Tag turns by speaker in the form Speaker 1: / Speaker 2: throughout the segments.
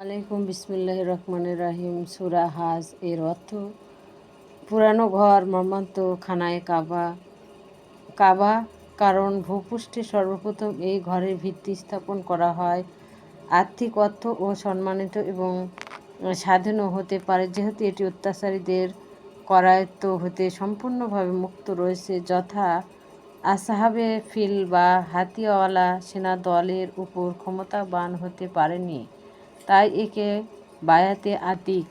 Speaker 1: আলাইকুম বিসমুল্লাহ রহমান রাহিম। সুরা হাজ এর অর্থ, পুরানো ঘর মর্মান্ত খানায় কাবা। কাবা কারণ ভূপুষ্ঠে সর্বপ্রথম এই ঘরের ভিত্তি স্থাপন করা হয়। আর্থিক অর্থ ও সম্মানিত এবং স্বাধীনও হতে পারে, যেহেতু এটি অত্যাচারীদের করায়ত্ত হতে সম্পূর্ণভাবে মুক্ত রয়েছে। যথা আসাহাবে ফিল বা হাতিয়াওয়ালা সেনা দলের উপর ক্ষমতাবান হতে পারেনি। তাই একে বায়াতে আতিক।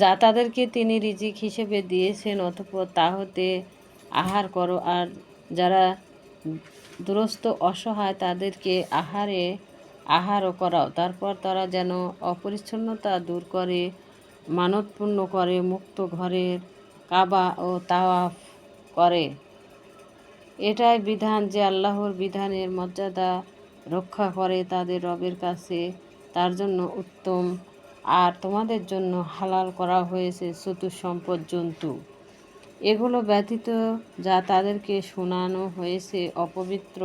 Speaker 1: যা তাদেরকে তিনি রিজিক হিসেবে দিয়েছেন অথবা তা হতে আহার করো। আর যারা দুরস্ত অসহায়, তাদেরকে আহারে আহারও করাও। তারপর তারা যেন অপরিচ্ছন্নতা দূর করে মানতপূর্ণ করে, মুক্ত ঘরের কাবা ও তাওয়াফ করে। এটাই বিধান যে আল্লাহর বিধানের মর্যাদা রক্ষা করে তাদের রবের কাছে। তার জন্য উত্তম। আর তোমাদের জন্য হালাল করা হয়েছে চতুঃসম্পদ জন্তু। এগুলো ব্যতীত যা তাদেরকে শোনানো হয়েছে অপবিত্র।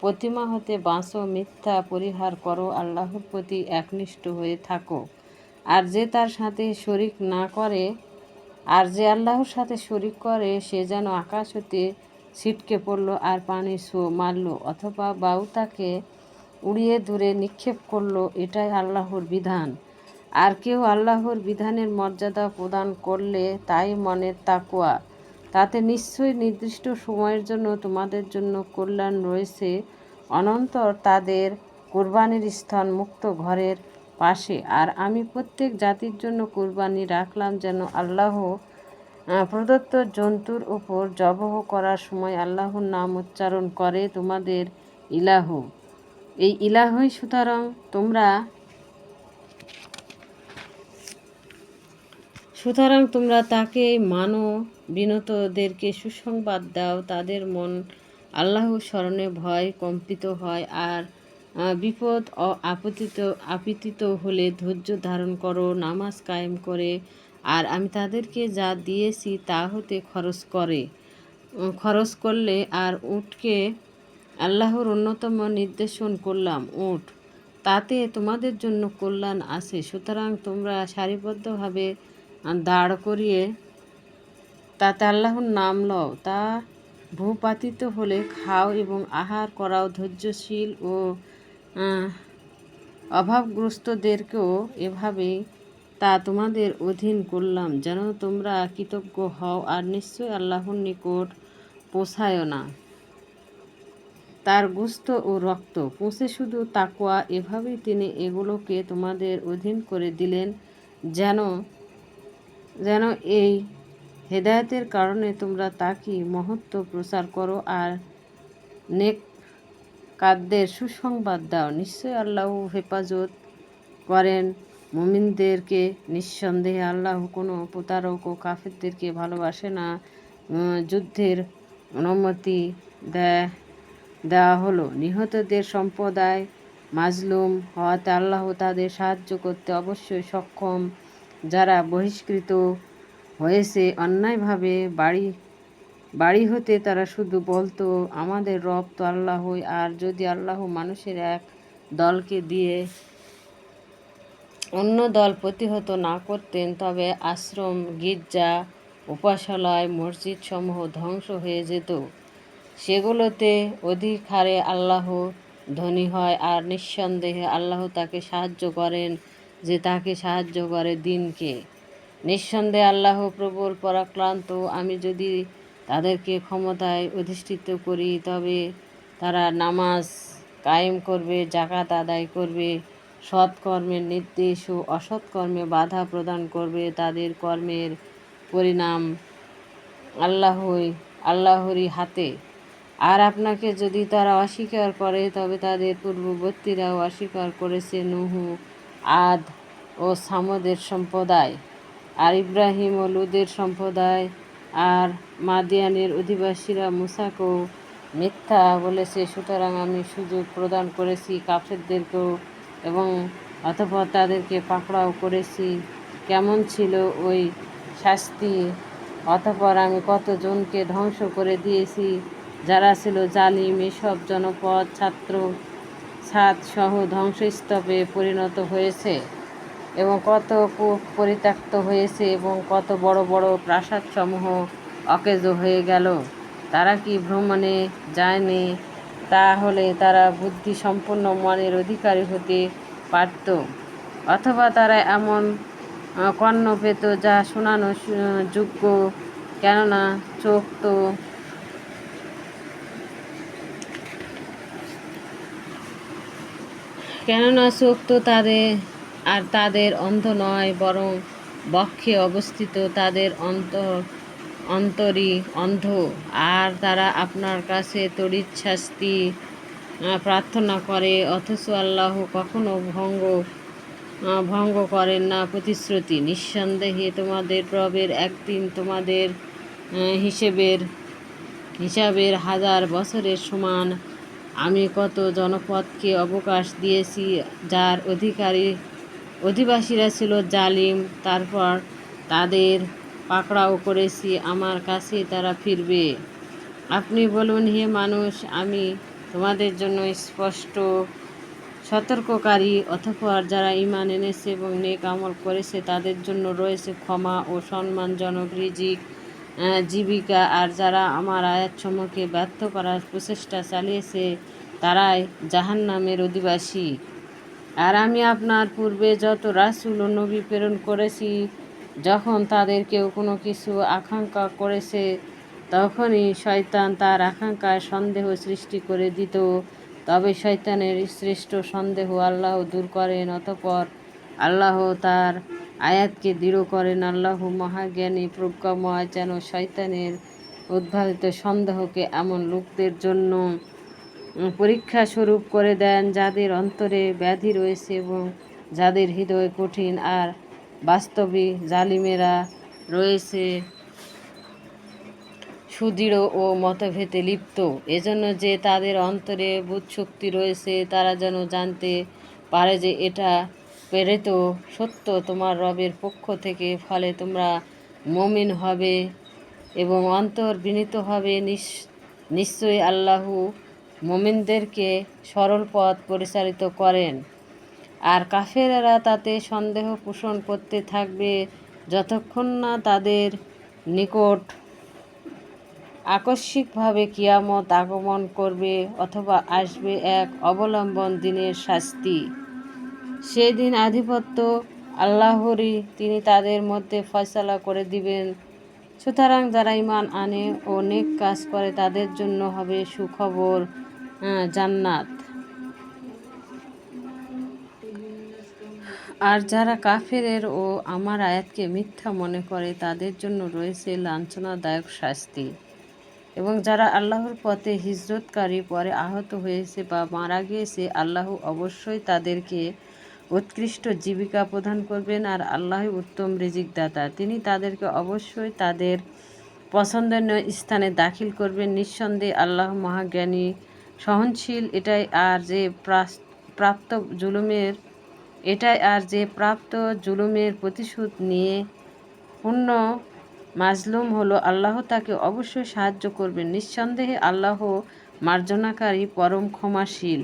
Speaker 1: প্রতিমা হতে বাঁচো, মিথ্যা পরিহার করো, আল্লাহর প্রতি একনিষ্ঠ হয়ে থাকো। আর যে তার সাথে শরিক না করে, আর যে আল্লাহর সাথে শরিক করে, সে যেন আকাশ হতে ছিটকে পড়ল আর পানি সো মারল অথবা বাউ তাকে উড়িয়ে দূরে নিক্ষেপ করল। এটাই আল্লাহর বিধান। আর কেউ আল্লাহর বিধানের মর্যাদা প্রদান করলে তাই মনের তাকুয়া তাতে নিশ্চয়ই নির্দিষ্ট সময়ের জন্য তোমাদের জন্য কল্যাণ রয়েছে। অনন্তর তাদের কোরবানির স্থান মুক্ত ঘরের পাশে। আর আমি প্রত্যেক জাতির জন্য কোরবানি রাখলাম যেন আল্লাহ প্রদত্ত জন্তুর উপর জবহ করার সময় আল্লাহর নাম উচ্চারণ করে তোমাদের ইলাহ। এই ইলাহই সুতরাং তোমরা সুতরাং তোমরা তাকে মানো বিনতদেরকে সুসংবাদ দাও, তাদের মন আল্লাহ স্মরণে ভয় কম্পিত হয় আর বিপদ আপতিত আপতিত হলে ধৈর্য ধারণ করো, নামাজ কায়েম করে আর আমি তাদেরকে যা দিয়েছি তা হতে খরচ করে। খরচ করলে আর উটকে আল্লাহর অন্যতম নির্দেশন করলাম উট। তাতে তোমাদের জন্য কল্যাণ আছে। সুতরাং তোমরা সারিবদ্ধভাবে দাঁড় করিয়ে তাতে আল্লাহর নাম লও। তা ভূপাতিত হলে খাও এবং আহার করাও ধৈর্যশীল ও অভাবগ্রস্তদেরকেও এভাবেই তা তোমাদের অধীন করলাম, যেন তোমরা কৃতজ্ঞ হও আর নিশ্চয় আল্লাহর নিকট পোষায় না। তার গুস্ত ও রক্ত, পুষে শুধু তাকুয়া এভাবেই তিনি এগুলোকে তোমাদের অধীন করে দিলেন, যেন যেন এই হেদায়তের কারণে তোমরা তাকে মহত্ব প্রচার করো আর নেক কাদ্যের সুসংবাদ দাও। নিশ্চয় আল্লাহ হেফাজত করেন মুমিনদেরকে নিঃসন্দেহে আল্লাহ কোনো প্রতারক ও কাফেরদেরকে ভালোবাসে না। যুদ্ধের অনুমতি দেয়, দেওয়া হলো। নিহতদের সম্প্রদায় মাজলুম হওয়াতে আল্লাহ তাদের সাহায্য করতে অবশ্যই সক্ষম। যারা বহিষ্কৃত হয়েছে, অন্যায়ভাবে বাড়ি বাড়ি হতে তারা শুধু বলতো, আমাদের রব তো আল্লাহই। আর যদি আল্লাহ মানুষের এক দলকে দিয়ে অন্য দল প্রতিহত না করতেন, তবে আশ্রম, গির্জা উপাসালয় মসজিদ সমূহ ধ্বংস হয়ে যেত। সেগুলোতে অধিক হারে আল্লাহ ধনী হয় আর নিঃসন্দেহে আল্লাহ তাকে সাহায্য করেন যে তাকে সাহায্য করে দিনকে। নিঃসন্দেহে আল্লাহ প্রবল পরাক্রান্ত। আমি যদি তাদেরকে ক্ষমতায় অধিষ্ঠিত করি, তবে তারা নামাজ কায়েম করবে জাকাত আদায় করবে সৎকর্মের নির্দেশ ও অসৎকর্মে বাধা প্রদান করবে, তাদের কর্মের পরিণাম আল্লাহই, আল্লাহরই হাতে। আর আপনাকে যদি তারা অস্বীকার করে, তবে তাদের পূর্ববর্তীরাও অস্বীকার করেছে নুহু, আদ ও সামদের সম্প্রদায়, আর ইব্রাহিম ও লুদের সম্প্রদায়, আর মাদিয়ানের অধিবাসীরা মুসাকেও মিথ্যা বলেছে। সুতরাং আমি সুযোগ প্রদান করেছি কাফেরদেরকেও এবং অতপর তাদেরকে পাকড়াও করেছি। কেমন ছিল ওই শাস্তি? অতপর আমি কতজনকে ধ্বংস করে দিয়েছি? যারা ছিল জালিম, এসব জনপদ ছাত্র ছাদ সহ ধ্বংসস্তূপে পরিণত হয়েছে এবং কত পরিত্যক্ত হয়েছে এবং কত বড় বড় প্রাসাদসমূহ অকেজো হয়ে গেল। তারা কি ভ্রমণে যায়নি? তাহলে তারা বুদ্ধি সম্পন্ন মনের অধিকারী হতে পারত। অথবা তারা এমন কর্ণ পেত যা শোনানো যোগ্য, কেননা চোখ তো কেননা চোখ তো তাদের, আর তাদের অন্ধ নয়, বরং বক্ষে অবস্থিত তাদের অন্তর অন্তরই অন্ধ। আর তারা আপনার কাছে তড়িৎ শাস্তি প্রার্থনা করে, অথচ আল্লাহ কখনো ভঙ্গ ভঙ্গ করেন না প্রতিশ্রুতি। নিঃসন্দেহে তোমাদের প্রবের একদিন তোমাদের হিসেবের, হিসাবের হাজার বছরের সমান। আমি কত জনপদকে অবকাশ দিয়েছি, যার অধিকারী, অধিবাসীরা ছিল জালিম, তারপর তাদের পাকড়াও করেছি, আমার কাছে তারা ফিরবে। আপনি বলুন, হে মানুষ, আমি তোমাদের জন্য স্পষ্ট সতর্ককারী অথবা যারা ইমান এনেছে এবং নেক আমল করেছে, তাদের জন্য রয়েছে ক্ষমা ও সম্মানজনক রিজিক জীবিকা। আর যারা আমার আয়াতসমূহকে ব্যর্থ করার প্রচেষ্টা চালিয়েছে, তারাই জাহান্নামের অধিবাসী। আর আমি আপনার পূর্বে যত রাসূল ও নবী প্রেরণ করেছি যখন তাদের কেউ কোনো কিছু আকাঙ্ক্ষা করেছে, তখনই শয়তান তার আকাঙ্ক্ষায় সন্দেহ সৃষ্টি করে দিত। তবে শয়তানের শ্রেষ্ঠ সন্দেহ আল্লাহ দূর করেন, অতপর আল্লাহ তার আয়াতকে দৃঢ় করেন। আল্লাহ মহাজ্ঞানী প্রজ্ঞাময় যেন শয়তানের উদ্ভাবিত সন্দেহকে এমন লোকদের জন্য পরীক্ষা স্বরূপ করে দেন, যাদের অন্তরে ব্যাধি রয়েছে এবং যাদের হৃদয় কঠিন। আর বাস্তবে জালিমেরা রয়েছে সুদৃঢ় ও মতভেদে লিপ্ত। এজন্য যে তাদের অন্তরে বুধশক্তি রয়েছে, তারা যেন জানতে পারে যে এটা প্রেরিত সত্য। তোমার রবের পক্ষ থেকে ফলে তোমরা মমিন হবে এবং অন্তর বিনীত হবে। নিশ- নিশ্চয়ই আল্লাহ মমিনদেরকে সরল পথ পরিচালিত করেন। আর কাফেরেরা তাতে সন্দেহ পোষণ করতে থাকবে যতক্ষণ না তাদের নিকট আকস্মিকভাবে কিয়ামত আগমন করবে অথবা আসবে এক অবলম্বন দিনের শাস্তি। সেই দিন আধিপত্য আল্লাহরই, তিনি তাদের মধ্যে ফয়সালা করে দিবেন। সুতরাং যারা ইমান আনে ও নেক কাজ করে তাদের জন্য হবে সুখবর জান্নাত। আর যারা কাফেরের ও আমার আয়াতকে মিথ্যা মনে করে, তাদের জন্য রয়েছে লাঞ্ছনাদায়ক শাস্তি। এবং যারা আল্লাহর পথে হিজরতকারী পরে আহত হয়েছে বা মারা গিয়েছে, আল্লাহ অবশ্যই তাদেরকে উৎকৃষ্ট জীবিকা প্রদান করবেন আর আল্লাহ উত্তম রিজিকদাতা। তিনি তাদেরকে অবশ্যই তাদের পছন্দনীয় স্থানে দাখিল করবেন। নিঃসন্দেহে আল্লাহ মহাজ্ঞানী, সহনশীল, এটাই আর যে প্রাপ্ত জুলুমের এটাই আর যে প্রাপ্ত জুলুমের প্রতিশোধ নিয়ে পূর্ণ মাজলুম হলো আল্লাহ, তাকে অবশ্যই সাহায্য করবেন নিঃসন্দেহে আল্লাহ মার্জনাকারী, পরম ক্ষমাশীল।